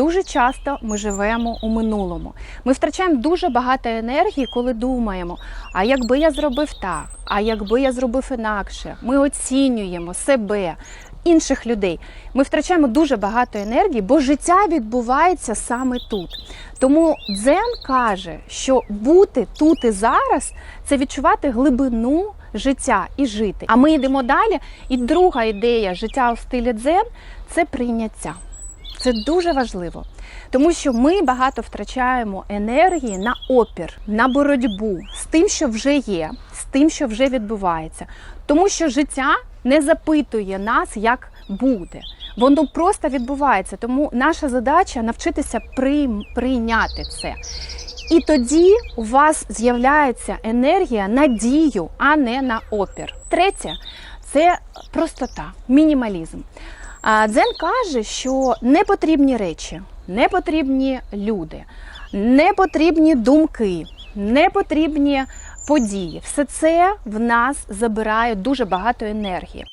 Дуже часто ми живемо у минулому. Ми втрачаємо дуже багато енергії, коли думаємо, а якби я зробив так, а якби я зробив інакше. Ми оцінюємо себе, інших людей. Ми втрачаємо дуже багато енергії, бо життя відбувається саме тут. Тому дзен каже, що бути тут і зараз це відчувати глибину життя і жити. А ми йдемо далі. І друга ідея життя у стилі дзен це прийняття. Це дуже важливо, тому що ми багато втрачаємо енергії на опір, на боротьбу з тим, що вже є, з тим, що вже відбувається. Тому що життя не запитує нас, як буде. Воно просто відбувається. Тому наша задача навчитися прийняти це. І тоді у вас з'являється енергія на дію, а не на опір. Третє це простота, мінімалізм. Дзен каже, що не потрібні речі, не потрібні люди, не потрібні думки, не потрібні події. Все це в нас забирає дуже багато енергії.